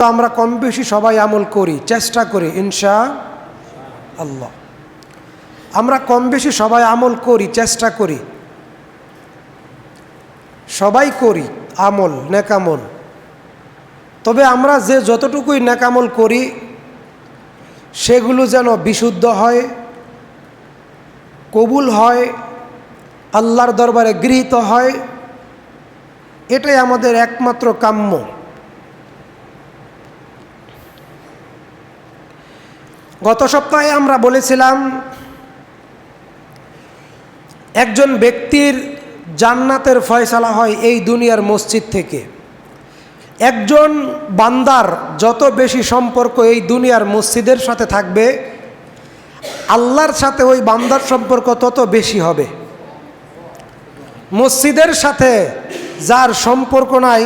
তো আমরা কম বেশি সবাই আমল করি, চেষ্টা করি ইনশা আল্লাহ আমরা কম বেশি সবাই আমল করি, চেষ্টা করি। সবাই করি, আমল, নেকামল। তবে আমরা যে যতটুকুই নেকামল করি, সেগুলো যেন বিশুদ্ধ হয়, কবুল হয়, আল্লাহর দরবারে গৃহীত হয়, এটাই আমাদের একমাত্র কাম্য। গত সপ্তাহে আমরা বলেছিলাম, একজন ব্যক্তির জান্নাতের ফয়সালা হয় এই দুনিয়ার মসজিদ থেকে। একজন বান্দার যত বেশি সম্পর্ক এই দুনিয়ার মসজিদের সাথে থাকবে, আল্লাহর সাথে ওই বান্দার সম্পর্ক তত বেশি হবে। মসজিদের সাথে যার সম্পর্ক নাই,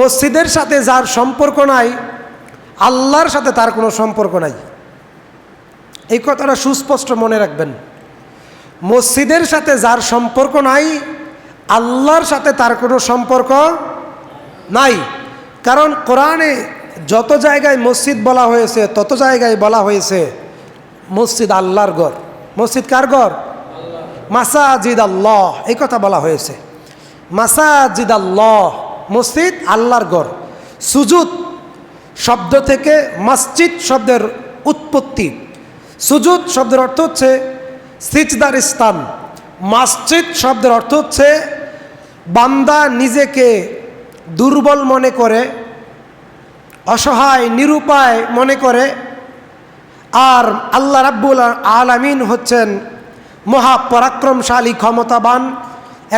মসজিদের সাথে যার সম্পর্ক নাই আল্লাহর সাথে তার কোনো সম্পর্ক নাই। এই কথাটা সুস্পষ্ট মনে রাখবেন। মসজিদের সাথে যার সম্পর্ক নাই, আল্লাহর সাথে তার কোনো সম্পর্ক নাই। কারণ কোরআনে যত জায়গায় মসজিদ বলা হয়েছে, তত জায়গায় বলা হয়েছে, মসজিদ আল্লাহর ঘর। মসজিদ কার ঘর? মাসাজিদ আল্লাহ, এই কথা বলা হয়েছে। মাসাজিদ আল্লাহ, মসজিদ আল্লাহর ঘর। সুজুদ শব্দ থেকে মসজিদ শব্দের উৎপত্তি। সুজুদ শব্দের অর্থ হচ্ছে সিজদার স্থান। মসজিদ শব্দের অর্থ হচ্ছে বান্দা নিজেকে দুর্বল মনে করে, অসহায়, নিরুপায় মনে করে। আর আল্লাহ রাব্বুল আলামিন হচ্ছেন মহাপরাক্রমশালী, ক্ষমতাবান,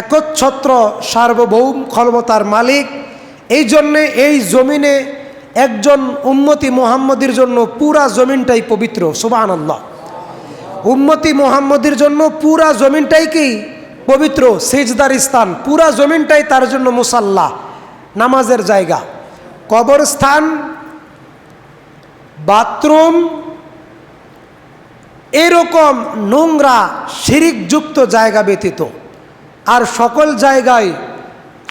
একচ্ছত্র, সার্বভৌম ক্ষমতার মালিক। এই জন্যে এই জমিনে একজন উম্মতি মোহাম্মদের জন্য পুরা জমিনটাই পবিত্র সুবাহ আল্লাহ উম্মতি মোহাম্মদের জন্য পুরা জমিনটাই কি? পবিত্র, সেজদার স্থান। পুরা জমিনটাই তার জন্য মুসাল্লা নামাজের জায়গা। কবরস্থান, বাথরুম, এরকম নোংরা, শিরিকযুক্ত জায়গা ব্যতীত। আর সকল জায়গায়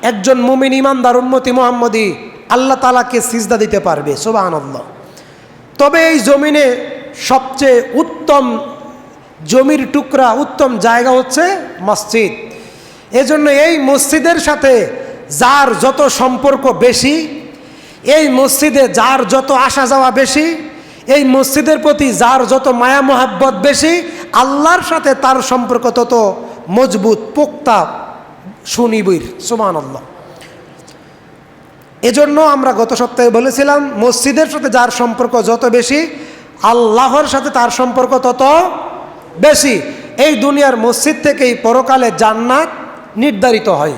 একজন মুমিন ইমানদার উন্মতি মোহাম্মদী আল্লাহ তালাকে সিজদা দিতে পারবে সোবাহানন্দ তবে এই জমিনে সবচেয়ে উত্তম জমির টুকরা, উত্তম জায়গা হচ্ছে মসজিদ। এজন্য এই মসজিদের সাথে যার যত সম্পর্ক বেশি, এই মসজিদে যার যত আসা যাওয়া বেশি, এই মসজিদের প্রতি যার যত মায়া মহাব্বত বেশি, আল্লাহর সাথে তার সম্পর্ক তত মজবুত, পোক্তা সুনিবির সুমান আল্লাহ এজন্য আমরা গত সপ্তাহে বলেছিলাম, মসজিদের সাথে যার সম্পর্ক যত বেশি, আল্লাহর সাথে তার সম্পর্ক তত বেশি। এই দুনিয়ার মসজিদ থেকেই পরকালে জান্নাত নির্ধারিত হয়।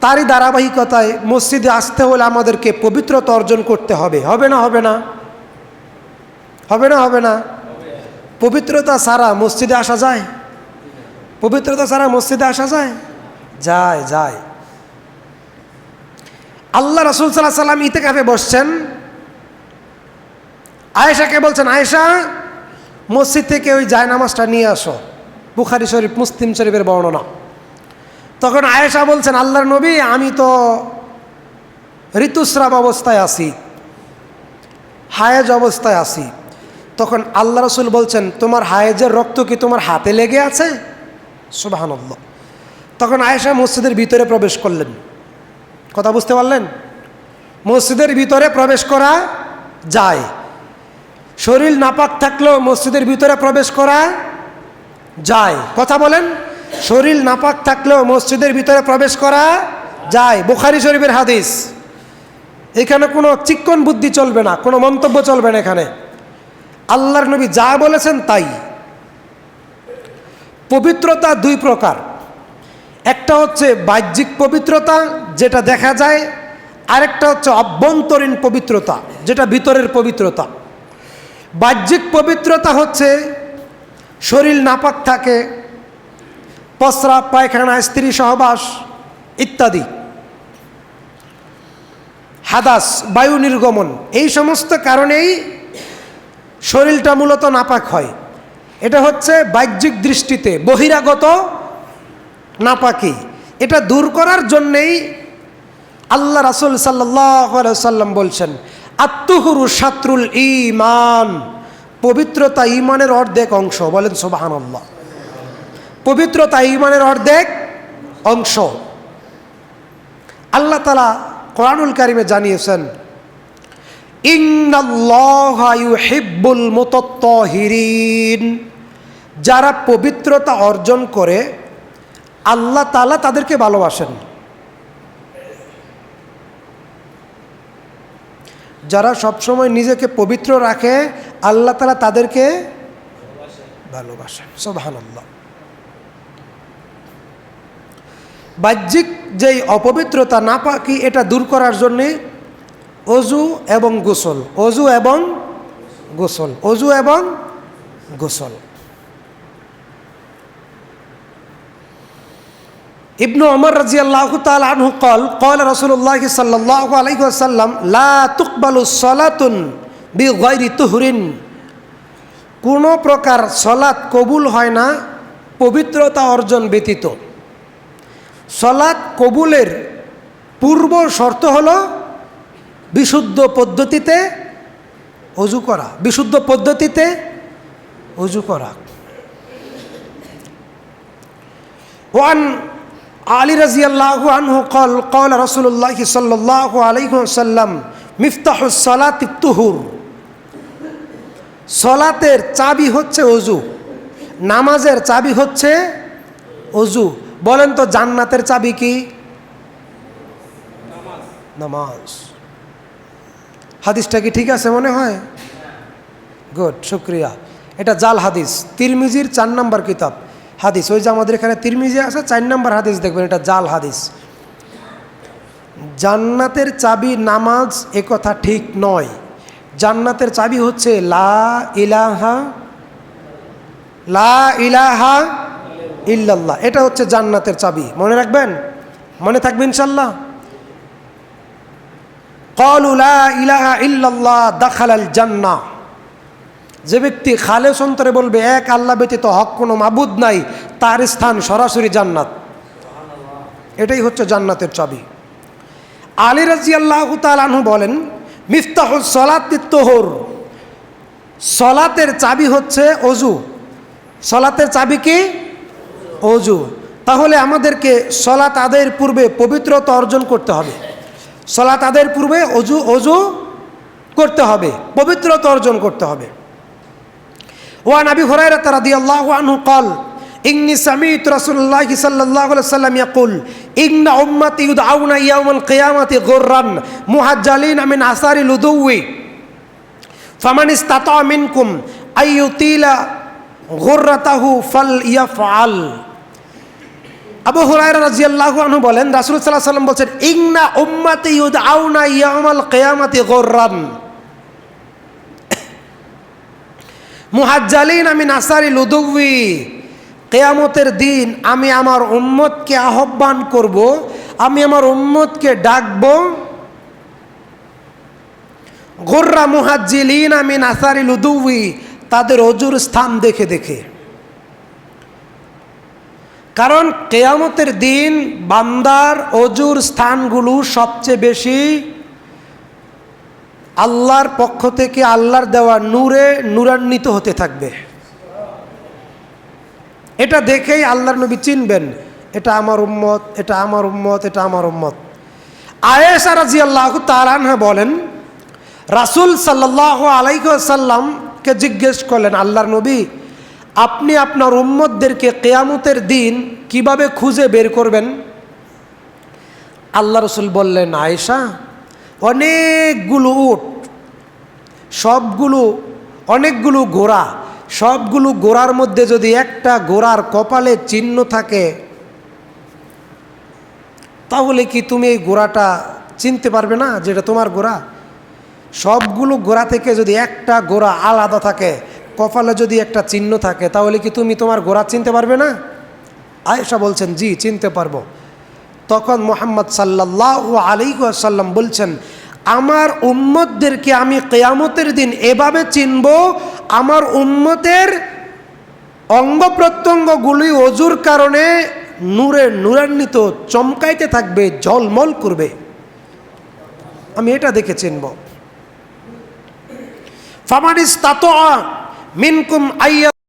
তারই ধারাবাহিকতায় মসজিদে আসতে হলে আমাদেরকে পবিত্রতা অর্জন করতে হবে। হবে না হবে না? হবে না হবে না? পবিত্রতা ছাড়া মসজিদে আসা যায়? পবিত্রতা ছাড়া মসজিদে আসা যায়? যায় যায়। আল্লাহ রসুল সাল্লাহ সাল্লাম ইতে কাফে বসছেন। আয়েশাকে বলছেন, আয়েশা, মসজিদ থেকে ওই জায়নামাজটা নিয়ে আসো। বুখারি শরীফ, মুসলিম শরীফের বর্ণনা। তখন আয়েশা বলছেন, আল্লাহর নবী, আমি তো ঋতুস্রাব অবস্থায় আছি, হায়েজ অবস্থায় আছি। তখন আল্লাহ রসুল বলছেন, তোমার হায়েজের রক্ত কি তোমার হাতে লেগে আছে? সুবাহানল্লাহ। তখন আয়েশা মসজিদের ভিতরে প্রবেশ করলেন। কথা বুঝতে পারলেন? মসজিদের ভিতরে প্রবেশ করা যায়। শরীর নাপাক থাকলেও মসজিদের ভিতরে প্রবেশ করা যায়। কথা বলেন? শরীর নাপাক থাকলেও মসজিদের ভিতরে প্রবেশ করা যায়। বুখারি শরীফের হাদিস। এখানে কোনো চিক্কন বুদ্ধি চলবে না, কোনো মন্তব্য চলবে না এখানে। আল্লাহর নবী যা বলেছেন তাই। পবিত্রতা দুই প্রকার। একটা হচ্ছে বাহ্যিক পবিত্রতা, যেটা দেখা যায়, আরেকটা হচ্ছে অভ্যন্তরীণ পবিত্রতা, যেটা ভিতরের পবিত্রতা। বাহ্যিক পবিত্রতা হচ্ছে, শরীর নাপাক থাকে, পসরা, পায়খানা, স্ত্রী সহবাস ইত্যাদি। হাদাস, বায়ু নির্গমন, এই সমস্ত কারণেই শরীরটা মূলত নাপাক হয়। এটা হচ্ছে বাহ্যিক দৃষ্টিতে বহিরাগত নাপাকি। এটা দূর করার জন্যেই আল্লাহ রাসুল সাল্লাম বলছেন আত্মহুরু শাত্রুল ইমান পবিত্রতা ইমানের অর্ধেক অংশ, বলেন সোবাহান আল্লাহ পবিত্রতা ইমানের অর্ধেক অংশ। আল্লাহ তালা কোরআনুল কারিমে জানিয়েছেন ইন্নাল্লাহিবুল মুতত্তহিরিন। যারা পবিত্রতা অর্জন করে আল্লাহ তালা তাদেরকে ভালোবাসেন। যারা সবসময় নিজেকে পবিত্র রাখে, আল্লাহ তালা তাদেরকে ভালোবাসেন। আল্লাহ বাহ্যিক যেই অপবিত্রতা না পাকি এটা দূর করার জন্যে অজু এবং গোসল। অজু এবং গোসল। অজু এবং গোসল। ইবনু অমর রাজি আল্লাহ তাল আনহু কল কল রসুল্লাহ সাল্লাহ আলাইহি আসাল্লাম লা তুকবালু সলাতুন বি গৈরি তুহরিন। কোনো প্রকার সলাৎ কবুল হয় না, পবিত্রতা অর্জন ব্যতীত। সলাৎ কবুলের পূর্ব শর্ত হল বিশুদ্ধ পদ্ধতিতে অজু করা, বিশুদ্ধ পদ্ধতিতে অজু করা। ওয়ান আলী রাজি আল্লাহ আনহু কল কল রসুল্লাহ সাল্লাহ আলাইসাল্লাম মিফতাহুসলাত তুহুর। সলাতের চাবি হচ্ছে অজু নামাজের চাবি হচ্ছে অজু বলেন তো জান্নাতের চাবি কি? নামাজ। হাদিসটা কি ঠিক আছে মনে হয়? গুড শুক্রিয়া। এটা জাল হাদিস। তিরমিজির চার নম্বর কিতাব। হাদিস। ওই যে আমাদের এখানে তিরমিজি আছে, চার নম্বর হাদিস দেখবেন, এটা জাল হাদিস। জান্নাতের চাবি নামাজ এ কথা ঠিক নয়। জান্নাতের চাবি হচ্ছে লা ইলাহা লা ইলাহা ইল্লাল্লাহ। এটা হচ্ছে জান্নাতের চাবি। মনে রাখবেন? মনে থাকবে ইনশাল্লাহ? কলু লা ইলাহা ইল্লাল্লাহ দাখালাল জান্না যে ব্যক্তি খালে সন্তরে বলবে, এক আল্লাহ ব্যতীত হক কোনো মাবুদ নাই, তার স্থান সরাসরি জান্নাত। এটাই হচ্ছে জান্নাতের চাবি। আলী রাজি আল্লাহ তালু বলেন মিফতাহুল সলাত তোহর। সলাতের চাবি হচ্ছে অজু। সলাতের চাবি কি? অজু। তাহলে আমাদেরকে সলাত আদায়ের পূর্বে পবিত্রতা অর্জন করতে হবে। সলাত আদায়ের পূর্বে অজু অজু করতে হবে। পবিত্রতা অর্জন করতে হবে। ওয়ান আবি হুরায়রা রাদিয়াল্লাহু আনহু قال إني سمعت رسول الله صلى الله عليه وسلم يقول إن أمتي يدعون يوم القيامة غرا محجلين من آثار الوضوء فمن استطاع منكم أن يطيل غرته فليفعل আবু হুরায়রা রাদিয়াল্লাহু আনহু বলেন রাসূল সাল্লাল্লাহু আলাইহি ওয়াসাল্লাম বলেন ইন্না উম্মতি ইউদআউনা ইয়াউমাল কিয়ামাতি গুররান মুহাজ্জালিন আমি নাসারি লুদুবি কেয়ামতের দিন আমি আমার উম্মতকে আহ্বান করব, আমি আমার উম্মতকে ডাকব। গোর্রা মুহাজ্জিলিন আমি নাসারি লুদুবি তাদের অজুর স্থান দেখে দেখে। কারণ কেয়ামতের দিন বান্দার অজুর স্থানগুলো সবচেয়ে বেশি আল্লাহর পক্ষ থেকে আল্লাহর দেওয়া নূরে নূরান্বিত হতে থাকবে। এটা দেখেই আল্লাহর নবী চিনবেন, এটা আমার উম্মত, এটা আমার উম্মত, এটা আমার উম্মত। আয়েশা রাজি আল্লাহ তালানহা বলেন, রাসুল সাল্লাহ আলাইসাল্লামকে জিজ্ঞেস করলেন, আল্লাহর নবী, আপনি আপনার উম্মতদেরকে কেয়ামতের দিন কীভাবে খুঁজে বের করবেন? আল্লাহ রসুল বললেন, আয়েশা, অনেকগুলো উট সবগুলো, অনেকগুলো ঘোড়া সবগুলো গোড়ার মধ্যে যদি একটা গোড়ার কপালে চিহ্ন থাকে, তাহলে কি তুমি এই গোড়াটা চিনতে পারবে না যেটা তোমার গোড়া? সবগুলো গোড়া থেকে যদি একটা গোড়া আলাদা থাকে, কপালে যদি একটা চিহ্ন থাকে, তাহলে কি তুমি তোমার গোড়া চিনতে পারবে না? আয়েশা বলছেন, জি, চিনতে পারব। তখন মোহাম্মদ সাল্লাহ আলী সাল্লাম বলছেন আমার উম্মতদেরকে আমি কেয়ামতের দিন এভাবে চিনব, আমার উম্মতের অঙ্গ প্রত্যঙ্গগুলি অজুর কারণে নূরে নূরান্বিত, চমকাইতে থাকবে, ঝলমল করবে। আমি এটা দেখে চিনব। ফামানিস তাতো মিনকুম আইয়া